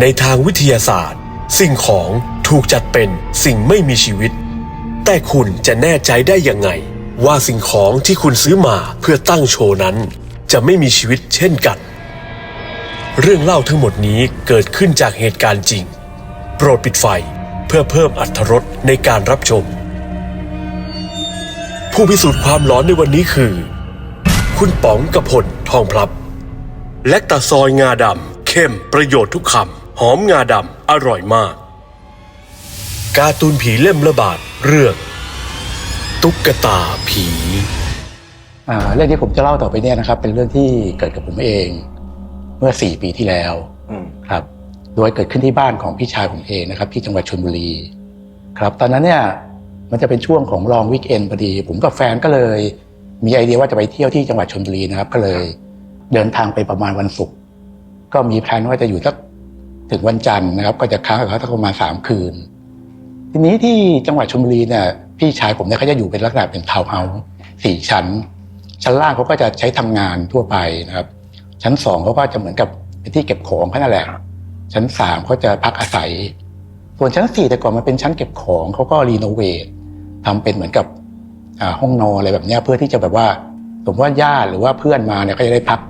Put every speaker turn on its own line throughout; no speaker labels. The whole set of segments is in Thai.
ในทางวิทยาศาสตร์ สิ่งของถูกจัดเป็นสิ่งไม่มีชีวิต แต่คุณจะแน่ใจได้ยังไง ว่าสิ่งของที่คุณซื้อมาเพื่อตั้งโชว์นั้น จะไม่มีชีวิตเช่นกัน เรื่องเล่าทั้งหมดนี้เกิดขึ้นจากเหตุการณ์จริง โปรดปิดไฟเพื่อเพิ่มอรรถรสในการรับชม ผู้พิสูจน์ความหลอนในวันนี้คือ คุณป๋องกระพลทองพลับ แลคตาซอยงาดำเข้มประโยชน์ทุกคำ หอมงาดำอร่อยมาก การ์ตูนผีเล่มระบาดเรื่อง ตุ๊กตาผี
อ่าเรื่องที่ผมจะเล่าต่อไปเนี่ยนะครับ เป็นเรื่องที่เกิดกับผมเองเมื่อสี่ปีที่แล้ว
อืม
ครับ โดยเกิดขึ้นที่บ้านของพี่ชายผมเองนะครับ ที่จังหวัดชลบุรี ครับ ตอนนั้นเนี่ยมันจะเป็นช่วงของลองวิกเอนพอดี ผมกับแฟนก็เลย มีไอเดียว่าจะไปเที่ยวที่จังหวัดชลบุรีนะครับ ก็เลย เดินทางไปประมาณวันศุกร์ก็มีแผนว่าจะอยู่สัก ถึงวันจันทร์นะครับ ก็จะค้างกับเขาสักประมาณสามคืน ทีนี้ที่จังหวัดชลบุรีเนี่ยพี่ชายผมเนี่ยเขาจะอยู่เป็นลักษณะเป็นทาวน์เฮาส์สี่ชั้น ชั้นล่างเขาก็จะใช้ทำงานทั่วไปนะครับ ชั้นสองเขาก็จะเหมือนกับเป็นที่เก็บของแค่นั้นแหละชั้นสามเขาจะพักอาศัย ส่วนชั้นสี่แต่ก่อนมันเป็นชั้นเก็บของเขาก็รีโนเวททำเป็นเหมือนกับอ่าห้องนอนอะไรแบบเนี้ยเพื่อที่จะแบบว่าสมมติว่าญาติหรือว่าเพื่อนมาเนี่ยก็จะได้พัก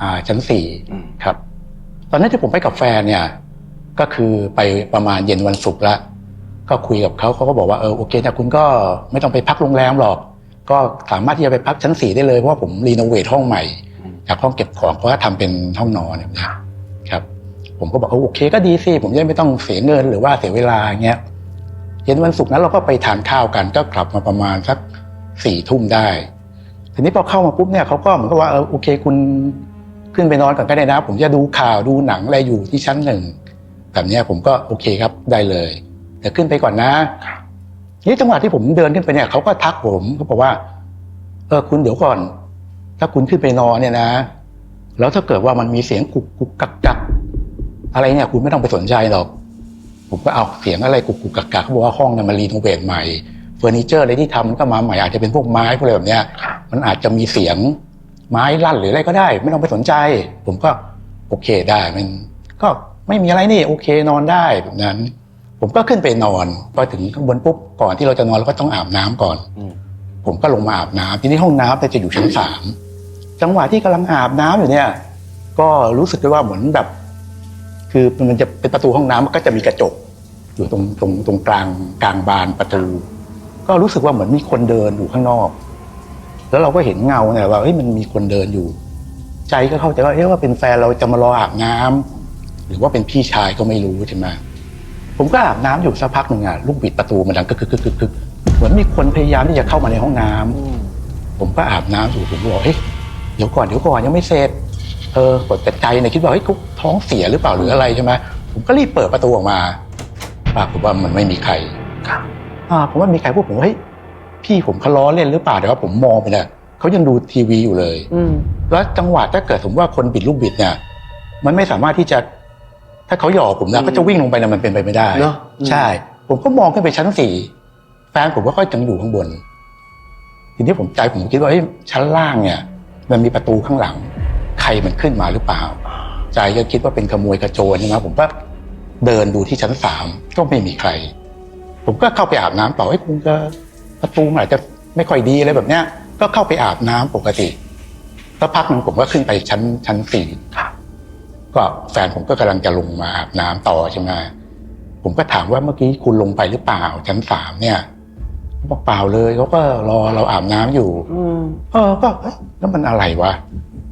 อ่าชั้นสี่
อืม
ครับ ตอนนั้นที่ผมไปกับแฟนเนี่ย ก็คือไปประมาณเย็นวันศุกร์ละก็คุยกับเขาเขาก็บอกว่าเออโอเคนะคุณก็ไม่ต้องไปพักโรงแรมหรอก ก็สามารถที่จะไปพักชั้นสี่ได้เลยเพราะว่าผมรีโนเวทห้องใหม่จากห้องเก็บของเขาก็ทำเป็นห้องนอนเนี้ยครับ ผมก็บอกเออโอเค ก็ดีสิผมจะได้ไม่ต้องเสียเงินหรือว่าเสียเวลาเงี้ยเย็นวันศุกร์นั้นเราก็ไปทานข้าวกันก็กลับมาประมาณสักสี่ทุ่มได้ทีนี้พอเข้ามาปุ๊บเนี่ยเขาก็เหมือนกับว่าเออโอเคคุณ ขึ้นไปนอนก่อนก็ได้นะ ผมจะดูข่าวดูหนังอะไรอยู่ที่ชั้นหนึ่งแบบเนี้ยผมก็โอเคครับได้เลยแต่ขึ้นไปก่อนนะนี่จังหวะที่ผมเดินขึ้นไปเนี่ยเขาก็ทักผมเขาบอกว่า เออคุณเดี๋ยวก่อน ถ้าคุณขึ้นไปนอนเนี่ยนะ แล้วถ้าเกิดว่ามันมีเสียงกุกกุกกักกักอะไรเนี่ยคุณไม่ต้องไปสนใจหรอก ผมก็เอาเสียงอะไรกุกกุกกักกักเขาบอกว่าห้องเนี่ยมันรีโนเวทใหม่เฟอร์นิเจอร์อะไรที่ทำมันก็มาใหม่อาจจะเป็นพวกไม้พวกอะไรแบบเนี้ยมันอาจจะมีเสียง ไม้ลั่นหรืออะไรก็ได้ ไม่ต้องไปสนใจ ผมก็โอเคได้มันก็ไม่มีอะไรนี่โอเคนอนได้แบบนั้น ผมก็ขึ้นไปนอนพอถึงข้างบนปุ๊บก่อนที่เราจะนอนเราก็ต้องอาบน้ำก่อน
อืม
ผมก็ลงมาอาบน้ำทีนี้ห้องน้ำเนี่ยจะอยู่ชั้นสามจังหวะที่กำลังอาบน้ำอยู่เนี่ย ก็รู้สึกได้ว่าเหมือนแบบ คือมันจะเป็นประตูห้องน้ำมันก็จะมีกระจก อยู่ตรงตรงตรงกลางกลางบานประตู ก็รู้สึกว่าเหมือนมีคนเดินอยู่ข้างนอก แล้วเราก็เห็นเงาเนี่ยว่าเฮ้ยมันมีคนเดินอยู่ ใจก็เข้าใจว่าเอ๊ะว่าเป็นแฟนเราจะมารออาบน้ำหรือว่าเป็นพี่ชายก็ไม่รู้ใช่ไหมผมก็อาบน้ำอยู่สักพักหนึ่งอะลูกบิดประตูมันดังกึกกึกกึกกึกเหมือนมีคนพยายามที่จะเข้ามาในห้องน้ำผมก็อาบน้ำอยู่ผมก็บอกเฮ้ยเดี๋ยวก่อนเดี๋ยวก่อนยังไม่เสร็จเออกดแต่ใจเนี่ยคิดว่าเฮ้ยกุ๊กท้องเสียหรือเปล่าหรืออะไรใช่ไหมผมก็รีบเปิดประตูออกมาปรากฏว่ามันไม่มีใคร
ครับ
อ่าผมว่ามีใครพูดผมเฮ้ย พี่ผมเขาล้อเล่นหรือเปล่าแต่ว่าผมมองไปเนี่ยเขายังดูทีวีอยู่เลย
อืม
แล้วจังหวะถ้าเกิดสมมติว่าคนบิดลูกบิดเนี่ย มันไม่สามารถที่จะ ถ้าเขาหยอกผมนะก็จะวิ่งลงไปนะมันเป็นไปไม่ได้
เนอะ
ใช่ ผมก็มองขึ้นไปชั้นสี่แฟนผมก็ค่อยจังอยู่ข้างบน ทีนี้ผมใจผมคิดว่าเฮ้ยชั้นล่างเนี่ย มันมีประตูข้างหลัง ใครมันขึ้นมาหรือเปล่า ใจก็คิดว่าเป็นขโมยกระโจนใช่ไหมผมก็เดินดูที่ชั้นสามก็ไม่มีใคร ผมก็เข้าไปอาบน้ำต่อให้ยคงจะ ประตูมันอาจจะไม่ค่อยดีอะไรแบบเนี้ย ก็เข้าไปอาบน้ำปกติสักพักหนึ่งผมก็ขึ้นไปชั้นชั้นสี่
ครับ
ก็แฟนผมก็กำลังจะลงมาอาบน้ำต่อใช่ไหมผมก็ถามว่าเมื่อกี้คุณลงไปหรือเปล่าชั้นสามเนี่ยเขาบอกเปล่าเลยเขาก็รอเราอาบน้ำอยู่
อืม
เออก็เอ๊ะแล้วมันอะไรวะ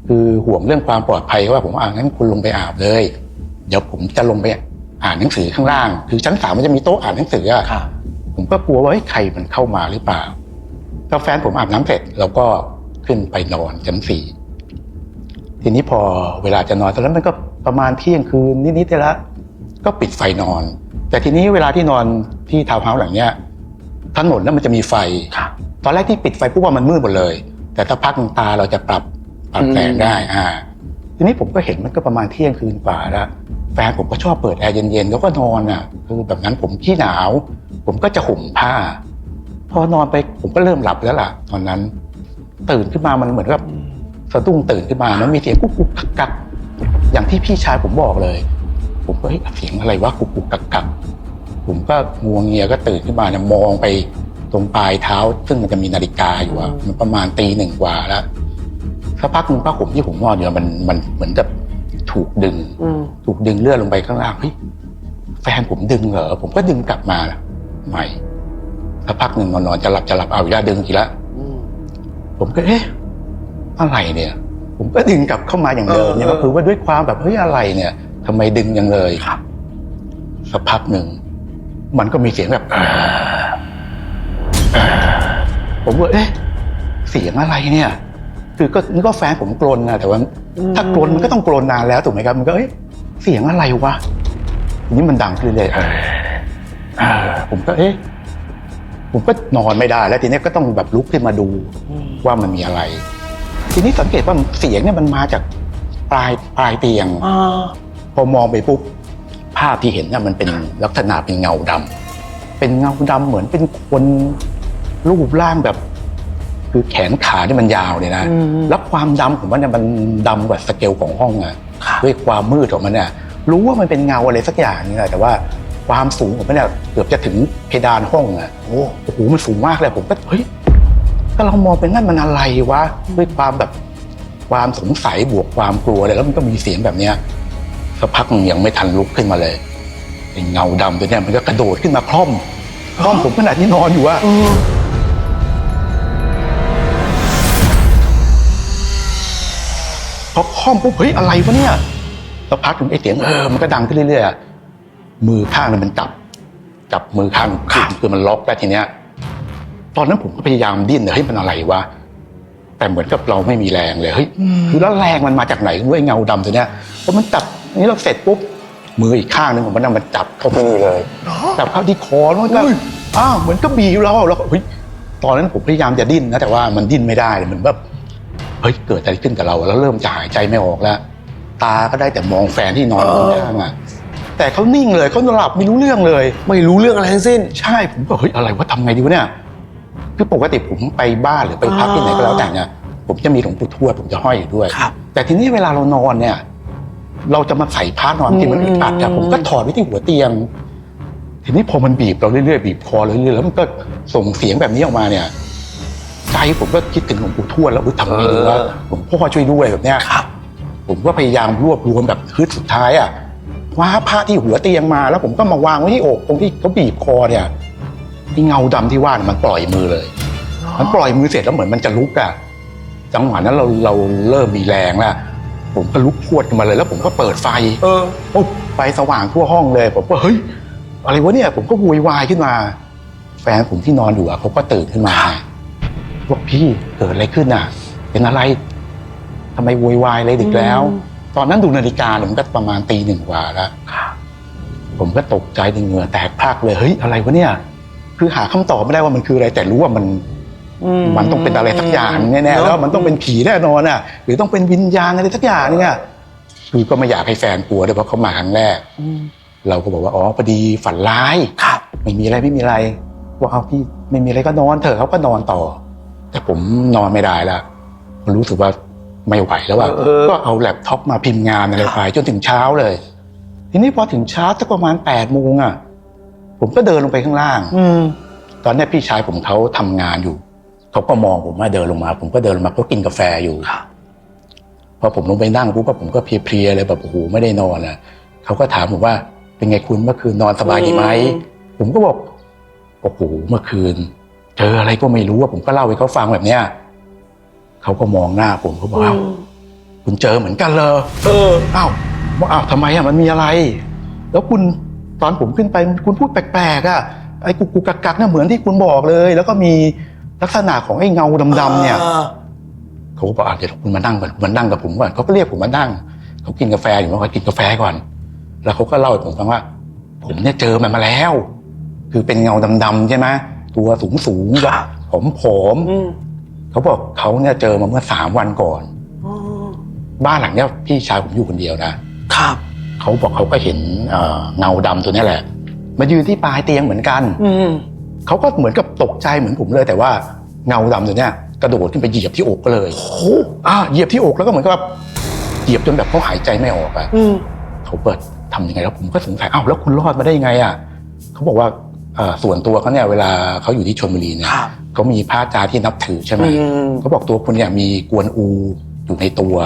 คือห่วงเรื่องความปลอดภัยว่าผมว่าอ่างั้นคุณลงไปอาบเลย เดี๋ยวผมจะลงไปอ่านหนังสือข้างล่าง คือชั้นสามมันจะมีโต๊ะอ่านหนังสืออะ
ครับ
ผมก็กลัวว่าเฮ้ยใครมันเข้ามาหรือเปล่าก็แฟนผมอาบน้ำเสร็จเราก็ขึ้นไปนอนชั้นสี่ทีนี้พอเวลาจะนอนตอนนั้นมันก็ประมาณเที่ยงคืนนิดๆได้ละ ก็ปิดไฟนอน แต่ทีนี้เวลาที่นอนที่ทาวน์เฮาส์หลังเนี้ยถนนนั้นมันจะมีไฟ
ครับ
ตอนแรกที่ปิดไฟปุ๊บว่ามันมืดหมดเลย แต่ถ้าพักหนึ่งตาเราจะปรับปรับ
อืม
แสงได้อ่าทีนี้ผมก็เห็นมันก็ประมาณเที่ยงคืนกว่าแล้วแฟนผมก็ชอบเปิดแอร์เย็นๆแล้วก็นอนอะคือแบบนั้นผมขี้หนาว ผมก็จะห่มผ้า พอนอนไปผมก็เริ่มหลับแล้วล่ะ ตอนนั้น ตื่นขึ้นมามันเหมือนกับสะดุ้งตื่นขึ้นมามันมีเสียงกุ๊กกุ๊กกักกักอย่างที่พี่ชายผมบอกเลย ผมก็เฮ้ยเสียงอะไรวะกุกกุกกักกักผมก็งัวงเงียก็ตื่นขึ้นมาเนี่ยมองไปตรงปลายเท้า ซึ่งมันจะมีนาฬิกาอยู่อะมันประมาณตีหนึ่งกว่าแล้วสักพักหนึ่งผ้าห่มที่ผมนอนอยู่มันมันเหมือนกับถูกดึง
อืม
ถูกดึงเลื่อนลงไปข้างล่างเฮ้ยแฟนผมดึงเหรอผมก็ดึงกลับมา ใหม่สักพักหนึ่งนอนๆจะหลับจะหลับเอาอีกแล้วดึงอีกแล้ว
อืม
ผมก็เอ๊ะอะไรเนี่ย ผมก็ดึงกลับเข้ามาอย่างเดิมเนี่ย
เออ
ก็คือว่าด้วยความแบบเฮ้ยอะไรเนี่ยทำไมดึงยังเลย
ครับ
สักพักหนึ่งมันก็มีเสียงแบบผมว่าเอ๊ะเสียงอะไรเนี่ย คือก็นึกว่าแฟนผมกลนนะแต่ว่า ถ้ากลนมันก็ต้องกลนนานแล้วถูกไหมครับ มันก็เอ๊ะเสียงอะไรวะทีนี้มันดังขึ้นเลยๆเออเออ ผมก็เอ๊ะผมก็นอนไม่ได้ แล้วทีนี้ก็ต้องแบบลุกขึ้นมาดู
อืม
ว่ามันมีอะไร ทีนี้สังเกตว่าเสียงเนี่ยมันมาจากปลายปลายเตียง
อ่า
พอมองไปปุ๊บภาพที่เห็นเนี่ยมันเป็นลักษณะเป็นเงาดำเป็นเงาดำเหมือนเป็นคนรูปร่างแบบ คือแขนขาที่มันยาวเนี่ยนะ
อืม
แล้วความดำของมันเนี่ยมันดำกว่าสเกลของห้องอะ
ครับ
ด้วยความมืดของมันเนี่ยรู้ว่ามันเป็นเงาอะไรสักอย่างนี่แหละแต่ว่า ความสูงของมันเนี่ยเกือบจะถึงเพดานห้องอะโอ้โอ้โหมันสูงมากเลยผมก็เฮ้ยก็เรามองเป็นนั่นมันอะไรวะด้วยความแบบความสงสัยบวกความกลัวเลยแล้วมันก็มีเสียงแบบเนี้ยสักพักหนึ่งยังไม่ทันลุกขึ้นมาเลยไอ้เงาดำตัวเนี้ยมันก็กระโดดขึ้นมาคล่อมคล่อมผมขนาดที่นอนอยู่อะ
เออ
พอคล่อมปุ๊บเฮ้ยอะไรวะเนี่ยสักพักหนึ่งไอ้เสียงเออมันก็ดังขึ้นเรื่อยๆอะ มือข้างนึงมันจับจับมือข้างคือคือมันล็อกแล้วทีเนี้ย ตอนนั้นผมก็พยายามดิ้นเฮ้ยมันอะไรวะแต่เหมือนกับเราไม่มีแรงเลยเฮ้ยคือแล้วแรงมันมาจากไหนด้วยเงาดำตัวเนี้ยพอมันจับนี้เราเสร็จปุ๊บมืออีกข้างหนึ่งของมันน่ะมันจับเข้าที่นี่เลยจับเข้าที่คอแล้วมันก็อ้าวเหมือนก็บีบเราแล้วก็เฮ้ยตอนนั้นผมพยายามจะดิ้นนะแต่ว่ามันดิ้นไม่ได้เลยมันแบบเฮ้ยเกิดอะไรขึ้นกับเรา แล้วเริ่มจะหายใจไม่ออกแล้ว ตาก็ได้แต่มองแฟนที่นอนอยู่ข้างๆอะ แต่เขานิ่งเลยเขาหลับไม่รู้เรื่องเลย
ไม่รู้เรื่องอะไรทั้งสิ้น
ใช่ผมก็เฮ้ยอะไรว่าทำไงดีวะเนี่ยคือปกติผมไปบ้านหรือไปพักที่ไหนก็แล้วแต่เนี่ยผมจะมีหลวงปู่ทวดผมจะห้อยอยู่ด้วย
ครับ
แต่ทีนี้เวลาเรานอนเนี่ย เราจะมาใส่ผ้านอนที่มันอึดอัดอะ
อืม
ผมก็ถอดไว้ที่หัวเตียง ทีนี้พอมันบีบเราเรื่อยๆบีบคอเราเรื่อยๆแล้วมันก็ส่งเสียงแบบนี้ออกมาเนี่ยใจผมก็คิดถึงหลวงปู่ทวดแล้วอุ๊ยทำไงดีวะหลวงพ่อช่วยด้วยแบบเนี้ย
ครับ
ผมก็พยายามรวบรวมแบบฮึดสุดท้ายอะ คว้าผ้าที่หัวเตียงมา แล้วผมก็มาวางไว้ที่อกตรงที่เขาบีบคอเนี่ยที่เงาดำที่ว่าเนี่ยมันปล่อยมือเลย มันปล่อยมือเสร็จแล้วเหมือนมันจะลุกอะจังหวะนั้นเราเราเริ่มมีแรงแล้วผมก็ลุกพรวดขึ้นมาเลย แล้วผมก็เปิดไฟ
เออ
ปุ๊บไฟสว่างทั่วห้องเลย ผมก็เฮ้ย อะไรวะเนี่ย ผมก็โวยวายขึ้นมา แฟนผมที่นอนอยู่อะเขาก็ตื่นขึ้นมาบอกพี่เกิดอะไรขึ้นอะเป็นอะไรทำไมโวยวายเลยดึกแล้ว
อืม
ตอนนั้นดูนาฬิกาเนี่ยมันก็ประมาณตีหนึ่งกว่าแล้ว
ครับ
ผมก็ตกใจเหงื่อแตกพรากเลยเฮ้ยอะไรวะเนี่ย คือหาคำตอบไม่ได้ว่ามันคืออะไรแต่รู้ว่ามัน
อื
มันต้องเป็นอะไรสักอย่างแน่ๆแล้วมันต้องเป็นผีแน่นอนอะหรือต้องเป็นวิญญาณอะไรสักอย่างนึงอะคือก็ไม่อยากให้แฟนกลัวด้วยเพราะเขามาครั้งแรก
อืม
เราก็บอกว่าอ๋อพอดีฝันร้าย
ครับ
ไม่มีอะไรไม่มีอะไรว่าเอาพี่ไม่มีอะไรก็นอนเถอะเขาก็นอนต่อ แต่ผมนอนไม่ได้ละผมรู้สึกว่า ไม่ไหวแล้วว่า
เออ
ก็เอาแล็ปท็อปมาพิมพ์งานอะไรไปจนถึงเช้าเลย ทีนี้พอถึงเช้าสักประมาณแปดโมงอะ ผมก็เดินลงไปข้างล่าง
อืม
ตอนนี้พี่ชายผมเขาทำงานอยู่เขาก็มองผมว่าเดินลงมา ผมก็เดินลงมาเขากินกาแฟอยู่
ครับ
พอผมลงไปนั่งปุ๊บก็ผมก็เพลียๆเลยแบบโอ้โหไม่ได้นอนอะเขาก็ถามผมว่า เป็นไงคุณเมื่อคืนนอนสบายดีไหมผมก็บอกโอ้โหเมื่อคืนเจออะไรก็ไม่รู้ว่าผมก็เล่าให้เขาฟังแบบเนี้ย เขาก็มองหน้าผมเขาบอกอ้าวคุณเจอเหมือนกันเลย
เออ
อ้าวว่าอ้าวทำไมอะมันมีอะไร แล้วคุณตอนผมขึ้นไปคุณพูดแปลกๆอะไอ้กุกกุกกักกักเนี่ยเหมือนที่คุณบอกเลย แล้วก็มีลักษณะของไอ้เงาดำๆเนี่ย
อ่า
เขาก็บอกอะเดี๋ยวคุณมานั่งก่อนคุณมานั่งกับผมก่อนเขาก็เรียกผมมานั่งเขากินกาแฟอยู่เขากินกาแฟก่อน แล้วเขาก็เล่าให้ผมฟังว่า ผมเนี่ยเจอมันมาแล้ว คือเป็นเงาดำๆใช่ไหมตัวสูงสูงๆ
ครับ
ผมผอม
อืม
ๆ เขาบอกเขาเนี่ยเจอมาเมื่อสามวันก่อน
อ๋อ
บ้านหลังเนี้ยพี่ชายผมอยู่คนเดียวนะ
ครับ
เขาบอกเขาก็เห็นเอ่อเงาดำตัวเนี้ยแหละ มายืนที่ปลายเตียงเหมือนกัน
อืม
เขาก็เหมือนกับตกใจเหมือนผมเลย แต่ว่าเงาดำตัวเนี้ยกระโดดขึ้นไปเหยียบที่อกก็เลย
โอ้โห
อ่าเหยียบที่อกแล้วก็เหมือนกับแบบเหยียบจนแบบเขาหายใจไม่ออกอะ
อืม
เขาเปิดทำยังไงแล้วผมก็สงสัยอ้าวแล้วคุณรอดมาได้ยังไงอะเขาบอกว่าเอ่อส่วนตัวเขาเนี่ยเวลาเขาอยู่ที่ชลบุรีเนี่ย
ครับ
เขามีพระอาจารย์ที่นับถือใช่ไหม
อืม
เขาบอกตัวคุณเนี่ยมีกวนอูอยู่ในตัว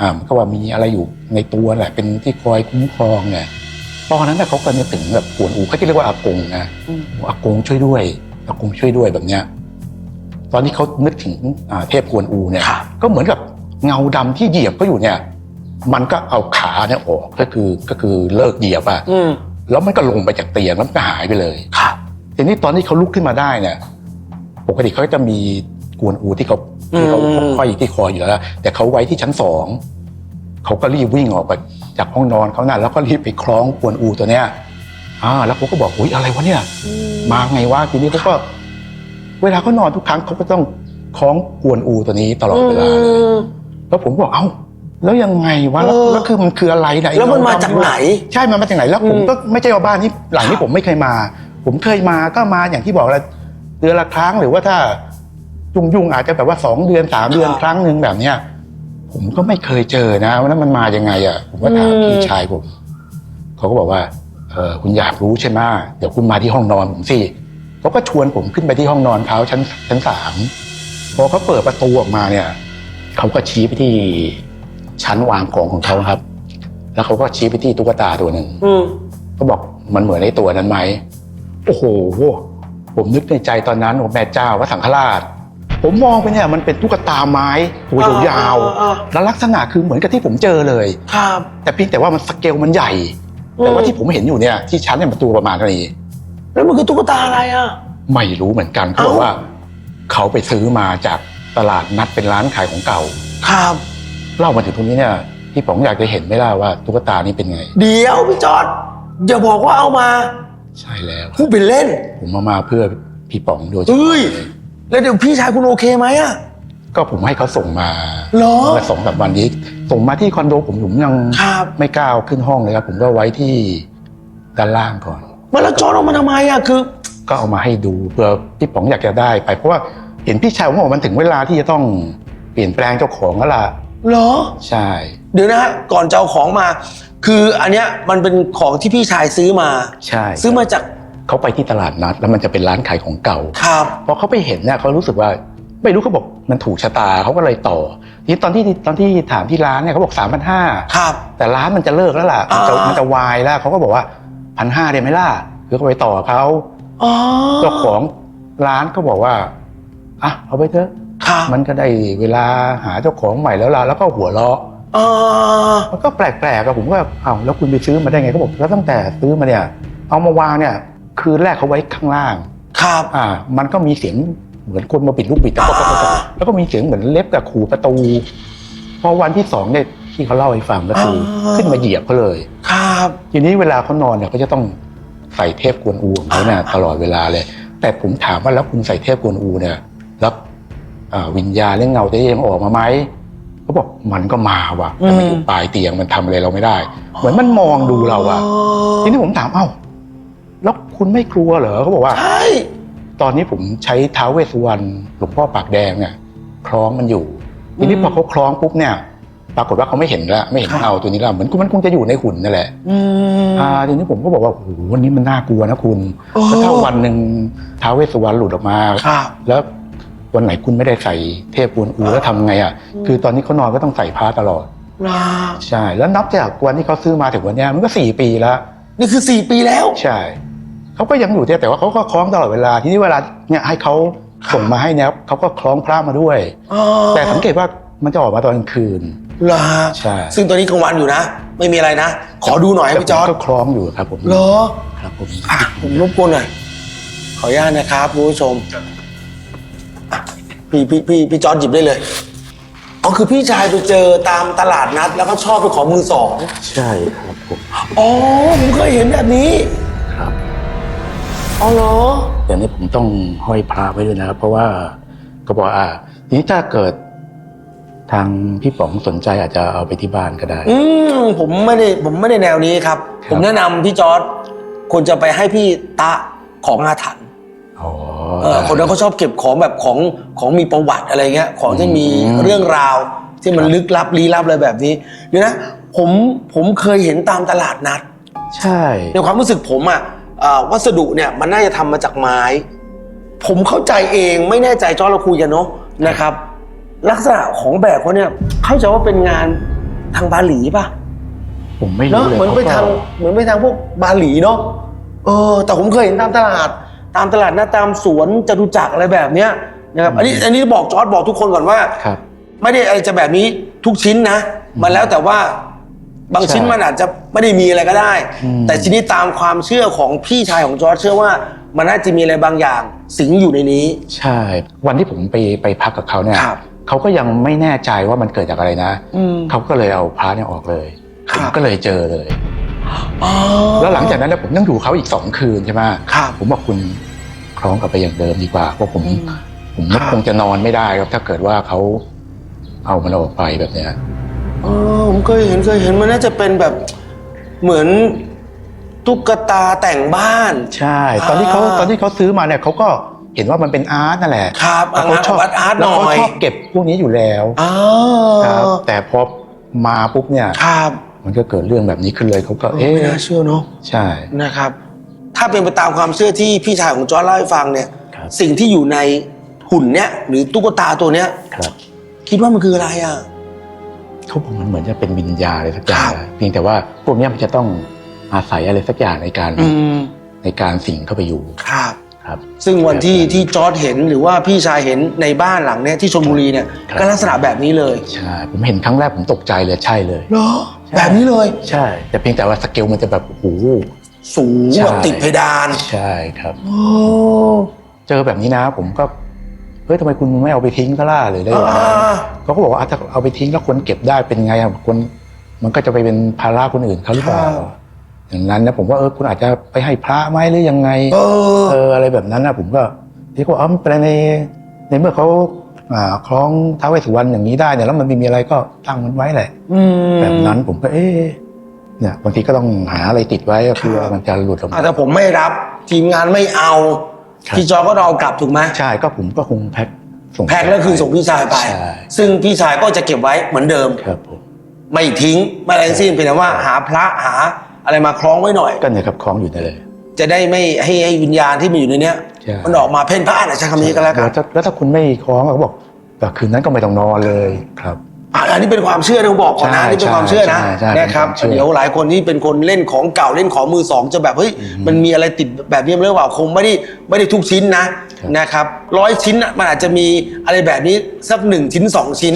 อ่ามันก็ว่ามีอะไรอยู่ในตัวแหละ เป็นที่คอยคุ้มครองเนี่ยตอนนั้นน่ะเขาก็นึกถึงแบบกวนอูเขาที่เรียกว่าอากงนะ
อืม
อากงช่วยด้วยอากงช่วยด้วยแบบเนี้ยตอนที่เขานึกถึงอ่าเทพกวนอูเนี่ย
ครับ
ก็เหมือนกับเงาดำที่เหยียบก็อยู่เนี่ย มันก็เอาขาเนี่ยออกก็คือก็คือเลิกเหยียบอะ
อืม
แล้วมันก็ลงไปจากเตียงแล้วมันก็หายไปเลย
ครับ
ทีนี้ตอนที่เขาลุกขึ้นมาได้เนี่ย ปกติเขาจะมีกวนอูที่เขาที่เขา
อืม
ห้อยที่คออยู่แล้ว แต่เขาไว้ที่ชั้นสองเขาก็รีบวิ่งออกไปจากห้องนอนเขาน่ะแล้วก็รีบไปคล้องกวนอูตัวเนี้ยอ่าแล้วเขาก็บอกอุ้ยอะไรวะเนี่ย มาไงวะทีนี้เขาก็ เวลาเขานอนทุกครั้งเขาก็ต้องคล้องกวนอูตัวนี้ตลอดเวลาเลย
ม
แล้วผมบอกเอ้าแล้วยังไงวะแล้ว
เออ
แล้วคือมันคืออะไรไหน
แล้วมันมาจากไหน
ใช่มันมาจากไหนแล้วผม
อืม
ก็ไม่ใช่ว่าบ้านที่หลังที่ผมไม่เคยมา ผมเคยมาก็มาอย่างที่บอกแหล้วเดือนละครั้งหรือว่าถ้ายุ่งยุ่งๆอาจจะแบบว่าสองเดือนสามเดือนครั้งหนึ่งแบบเนี้ยผมก็ไม่เคยเจอนะว่านั้นมันมายังไงอะผมก็ถามพี่ชายผมเขาก็บอกว่าเออคุณอยากรู้ใช่ไหมเดี๋ยวคุณมาที่ห้องนอนผมสิเขาก็ชวนผมขึ้นไปที่ห้องนอนเขาชั้นชั้นสามพอเขาเปิดประตูออกมาเนี่ยเขาก็ชี้ไปที่ชั้นวางของของเขาครับ แล้วเขาก็ชี้ไปที่ตุ๊กตาตัวหนึ่ง
อืม
เขาบอกมันเหมือนไอ้ตัวนั้นไหมโอ้โห ผมนึกในใจตอนนั้นโอ้แม่เจ้าว่าสังฆราช ผมมองไปเนี่ยมันเป็นตุ๊กตาไม้ตัวยาว
อ่า
ๆแล้วลักษณะคือเหมือนกับที่ผมเจอเลย
ครับ
แต่เพียงแต่ว่ามันสเกลมันใหญ่ แต่ว่าที่ผมเห็นอยู่เนี่ยที่ชั้นเนี่ยมันตัวประมาณเท่านี้
แล้วมันคือตุ๊กตาอะไรอะ
ไม่รู้เหมือนกันเขาบอกว่า เขาไปซื้อมาจากตลาดนัดเป็นร้านขายของเก่า
ครับ
เล่ามาถึงตรงนี้เนี่ยพี่ป๋องอยากจะเห็นไหมล่ะว่าตุ๊กตานี้เป็นไง
เดี๋ยวพี่จอดอย่าบอกว่าเอามา
ใช่แล้ว
พูดเป็นเล่น
ผมมามาเพื่อพี่ป๋องโดยเฉ
เฮ้
พาะ
ย
เลย
แล้วเดี๋ยวพี่ชายคุณโอเคไหมอะ
ก็ผมให้เขาส่งมา
เหรอ
เมื่อสองสามวันนี้ ส่งมาที่คอนโดผมผมยัง
ครับ
ไม่กล้าเอาขึ้นห้องเลยครับ ผมก็ไว้ที่ด้านล่างก่อน
มาแล้วจอดออกมาทำไมอะคือ
ก็เอามาให้ดูเพื่อพี่ป๋องอยากจะได้ไปเพราะว่าเห็นพี่ชายผมบอกมันถึงเวลาที่จะต้องเปลี่ยนแปลงเจ้าของแล้วล่ะ
เหรอ
ใช่
เดี๋ยวนะฮะก่อนจะเอาของมา คืออันเนี้ยมันเป็นของที่พี่ชายซื้อมา
ใช่
ซื้อมาจาก
เขาไปที่ตลาดนัด แล้วมันจะเป็นร้านขายของเก่า
ครับ
พอเขาไปเห็นเนี่ยเขารู้สึกว่าไม่รู้เขาบอกมันถูกชะตาเขาก็เลยต่อทีนี้ตอนที่ตอนที่ถามที่ร้านเนี่ยเขาบอกสามพันห้า
ครับ
แต่ร้านมันจะเลิกแล้วล่ะมันจะ
อ่ามั
มันจะวายแล้วเขาก็บอกว่าพันห้าได้ไหมล่ะคือเขาไปต่อเขา
อ๋อ
เจ้าของร้านก็บอกว่าอะเอาไปเถอะ
ครับ
มันก็ได้เวลาหาเจ้าของใหม่แล้วล่ะแล้วก็หัวเราะ
อ๋อ
มันก็แปลกๆอะผมก็เอ้าแล้วคุณไปซื้อมาได้ไงเขาบอกแล้วตั้งแต่ซื้อมาเนี่ย เอามาวางเนี่ย คืนแรกเขาไว้ข้างล่าง
ครับ
อ่า มันก็มีเสียงเหมือนคนมาปิดลูกบิดแต่
อ่า
แล้วก็มีเสียงเหมือนเล็บกับขูประตู พอวันที่สองเนี่ยที่เขาเล่าให้ฟังก็คืออ ขึ้นมาเหยียบเขาเลย
ครับ
ทีนี้เวลาเขานอนเนี่ยเขาจะต้องใส่เทพกวนอูของเขาเนี่ยตลอดเวลาเลย แต่ผมถามว่าแล้วคุณใส่เทพกวนอูเนี่ย แล้วอ่าวิญญาณเรื่องเงาจะยังออกมาไหม เขาบอกมันก็มาว่ะแต่มันอยู่ปลายเตียงมันทำอะไรเราไม่ได้ เหมือนมันมองดูเราอะทีนี้ผมถามเอ้าแล้วคุณไม่กลัวเหรอเขาบอกว่า
ใช่
ตอนนี้ผมใช้ท้าวเวสสุวรรณหลวงพ่อปากแดงเนี่ยคล้องมันอยู่ทีนี้พอเขาคล้องปุ๊บเนี่ย ปรากฏว่าเขาไม่เห็นละไม่เห็นเงาตัวนี้ละเหมือนมันคงจะอยู่ในหุ่นนั่นแหละ
อืม
อ่าทีนี้ผมก็บอกว่าโอ้โหวันนี้มันน่ากลัวนะคุณ
โอ้
แล้วถ้าวันหนึ่งท้าวเวสสุวรรณหลุดออกมา
ครับ
แล้ว วันไหนคุณไม่ได้ใส่เทพกวนอูแล้วทำไงอะคือตอนนี้เขานอนก็ต้องใส่ผ้าตลอด
นะ
ใช่ แล้วนับจากวันที่เขาซื้อมาถึงวันเนี้ยมันก็สี่ปีแล้ว
นี่คือสี่ปีแล้ว
ใช่เขาก็ยังอยู่เนี่ยแต่ว่าเขาก็คล้องตลอดเวลา ทีนี้เวลาเนี่ยให้เขาส่งมาให้เนี่ยเขาก็คล้องพระมาด้วย
อ๋อ
แต่สังเกตว่ามันจะออกมาตอนกลางคืน
เหรอฮะ
ใช่
ซึ่งตอนนี้กลางวันอยู่นะ ไม่มีอะไรนะ ขอดูหน่อยให้พี่จอร์ด
แต่ผมก็คล้องอยู่ครับผม
เหรอ
ครับผม
อะผมรบกวนหน่อย ขออนุญาตนะครับคุณผู้ชมอะ พี่พี่พี่พี่จอร์ดหยิบได้เลยอ๋อคือพี่ชายไปเจอตามตลาดนัด แล้วก็ชอบไปขอมือสอง
ใช่ครับผม
อ๋อผมเคยเห็นแบบนี้
ครับ
อ๋อเหรอ
แต่นี้ผมต้องห้อยพระไว้ด้วยนะครับ เพราะว่าก็บอกอ่าทีนี้ถ้าเกิดทางพี่ป๋องสนใจอาจจะเอาไปที่บ้านก็ได้
อืมผมไม่ได้ผมไม่ได้แนวนี้ครับ
ครับ
ผมแนะนำพี่จอร์ดควรจะไปให้พี่ตะของอาถรรพ์
อ๋อ
เออคนนั้นเขาชอบเก็บของแบบของของมีประวัติอะไรเงี้ยของที่มี
อืม
เรื่องราว ที่มัน
ครับ
ลึกลับลี้ลับอะไรแบบนี้เดี๋ยวนะผมผมเคยเห็นตามตลาดนัด
ใช่
ในความรู้สึกผมอะอะวัสดุเนี่ยมันน่าจะทำมาจากไม้ ผมเข้าใจเองไม่แน่ใจจอเราคุยกันเนาะนะครับ ลักษณะของแบบเขาเนี่ยเข้าใจว่าเป็นงานทางบาหลีป่ะ
ผมไม่
เนาะ
รู้เลย
เหมือนไป
ขก็
ทางเหมือนไปทางพวกบาหลีเนาะเออ แต่ผมเคยเห็นตามตลาด ตามตลาดนะตามสวนจตุจักรอะไรแบบเนี้ยนะครับอันนี้อันนี้บอกจอร์ดบอกทุกคนก่อนว่า
ครับ
ไม่ได้อะไรจะแบบนี้ทุกชิ้นนะ มันแล้วแต่ว่าบางชิ้น
ใช่
มันอาจจะไม่ได้มีอะไรก็ได้
อืม
แต่ทีนี้ตามความเชื่อของพี่ชายของจอร์จเชื่อว่า มันน่าจะมีอะไรบางอย่างสิงอยู่ในนี้
ใช่ วันที่ผมไปไปพักกับเขาเนี่ย
ครับ
เขาก็ยังไม่แน่ใจว่ามันเกิดจากอะไรนะ
อืม
เขาก็เลยเอาพระเนี่ยออกเลย
ครับ
ผมก็เลยเจอเลย
อ๋อ
แล้วหลังจากนั้นเนี่ยผมยังอยู่เขาอีกสองคืนใช่ไหม
ครับ
ผมบอกคุณคล้องกลับไปอย่างเดิมดีกว่าเพราะผม
อืม
ผม
ครับ
คงจะนอนไม่ได้ครับ ถ้าเกิดว่าเขาเอามันออกไปแบบเนี้ย
เออผมเคยเห็นเคยเห็นมันน่าจะเป็นแบบเหมือนตุ๊กตาแต่งบ้าน
ใช่ ตอนที่เขา
อ่า
ตอนที่เขาซื้อมาเนี่ยเขาก็เห็นว่ามันเป็นอาร์ตนั่นแหละ
ครับ
แล้วเขาชอบ
อาร์ตอาร์ต
แล้วเขา
หน่อย
ชอบเก็บพวกนี้อยู่แล้ว
อ๋อ
ครับแต่พอมาปุ๊บเนี่ย
ครับ
มันก็เกิดเรื่องแบบนี้ขึ้นเลยเขาก็
เอ๊
เอ๊ะ
ไม่น่าเชื่อเนาะ
ใช่
นะครับ ถ้าเป็นไปตามความเชื่อที่พี่ชายของจอร์จเล่าให้ฟังเนี่ย
ครับ
สิ่งที่อยู่ในหุ่นเนี่ยหรือตุ๊กตาตัวเนี้ย
ครับ
คิดว่ามันคืออะไรอะ
เขาบอกมันเหมือนจะเป็นวิญญาณอะไรสักอย่าง
ครับ
เพียงแต่ว่าพวกเนี้ยมันจะต้องอาศัยอะไรสักอย่างในการ
อืม
ในการสิงเข้าไปอยู่
ครับ
ครับ
ซึ่งวันที่ที่จอร์จเห็นหรือว่าพี่ชายเห็นในบ้านหลังเนี้ยที่ชลบุรีเนี่ย
ครับ
ก็ลักษณะแบบนี้เลย
ใช่ผมเห็นครั้งแรกผมตกใจเลยใช่เลย
เหรอ
ใช่
แบบนี้เลย
ใช่ แต่เพียงแต่ว่าสเกลมันจะแบบโอ้โห
สูง
ใช่
แบบติดเพดาน
ใช่ครับ
โอ้
เจอแบบนี้นะผมก็เฮ้ยทำไมคุณไม่เอาไปทิ้งก็ล่าเลยได้เหรอ
อ่า
เขาก็บอกว่าอะถ้าเอาไปทิ้งแล้วคนเก็บได้เป็นไงอะคนมันก็จะไปเป็นภาระคนอื่นเขาหรือเปล่าอย่างนั้นนะผมว่าเออคุณอาจจะไปให้พระไหมหรือยังไง
เออ
เอออะไรแบบนั้นนะผมก็ที่ว่าอ๋อมันเป็นในในเมื่อเขาอ่า คล้องท้าวเวสสุวรรณอย่างนี้ได้เนี่ยแล้วมันไม่มีอะไรก็ตั้งมันไว้แหละ
อืม
แบบนั้นผมก็เอ๊ะเนี่ยบางทีก็ต้องหาอะไรติดไว้ก็คือว่ามันจะหลุดออก
อะ
มา
แต่ผมไม่รับทีมงานไม่เอา
ครับ
พี่จอร์จก็เรากลับถูกไหม
ใช่ก็ผมก็คงแพ็คส่ง
แพ็คแล้วคืนส่งพี่ชายไป
ใช่
ซึ่งพี่ชายก็จะเก็บไว้เหมือนเดิม
ครับผม
ไม่ทิ้งไม่อะไรทั้งสิ้นเพียงแต่ว่าหาพระหาอะไรมาคล้องไว้หน่อย
ก็เนี่ยครับคล้องอยู่นั่นเลย
จะได้ไม่ให้ให้วิญญาณที่มีอยู่ในเนี้ย
ใช่
มันออกมาเพ่นพ่านอะใช้คำนี้ก็แล้วกัน
แล้วถ้าแล้วถ้าคุณไม่คล้องเขาบอกแต่คืนนั้นก็ไม่ต้องนอนเลยครับ
อะอันนี้เป็นความเชื่อนะผมบอกก่อนนะ
ใช่
นี่เป็นความเชื่อนะ
ใช่ใช่
นะครับ
เป็นความเชื่อ
เดี๋ยวหลายคนที่เป็นคนเล่นของเก่าเล่นของมือสองจะแบบเฮ้ยมันมีอะไรติดแบบนี้หรือเปล่าคงไม่ได้ไม่ได้ทุกชิ้นนะครับนะครับร้อยชิ้นน่ะมันอาจจะมีอะไรแบบนี้สักหนึ่งชิ้นสองชิ้น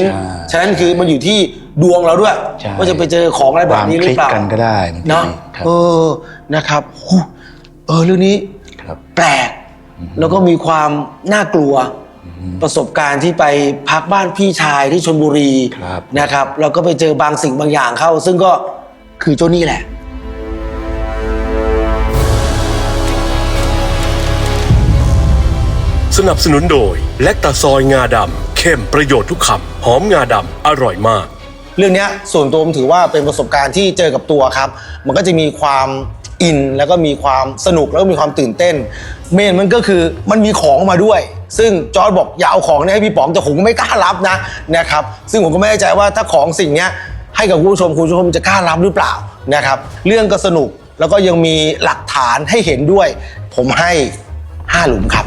ใช่
ฉะนั้นคือมันอยู่ที่ดวงเราด้วย
ใช่
ว่าจะไปเจอของอะไรแบบนี้หรือเปล่า
วางคลิกกันก็ได้บางที
เนาะ
ครับ
เออนะครับหู เออเรื่องนี้
ครับ
แปลกแล้วก็มีความน่ากลัวประสบการณ์ที่ไปพักบ้านพี่ชายที่ชลบุรี
ครับ
นะครับ แล้วก็ไปเจอบางสิ่งบางอย่างเข้า ซึ่งก็คือเจ้านี่แหละ
สนับสนุนโดย แลคตาซอยงาดำเข้มประโยชน์ทุกคำหอมงาดำอร่อยมาก
เรื่องเนี้ยส่วนตัวผมถือว่าเป็นประสบการณ์ที่เจอกับตัวครับ มันก็จะมีความ อินแล้วก็มีความสนุกแล้วก็มีความตื่นเต้น เมนมันก็คือมันมีของมาด้วย ซึ่งจอร์ดบอกอย่าเอาของเนี่ยให้พี่ป๋องแต่ผมก็ไม่กล้ารับนะนะครับซึ่งผมก็ไม่แน่ใจว่าถ้าของสิ่งเนี้ยให้กับคุณผู้ชมคุณผู้ชมจะกล้ารับหรือเปล่านะครับเรื่องก็สนุกแล้วก็ยังมีหลักฐานให้เห็นด้วย ผมให้ห้าหลุมครับ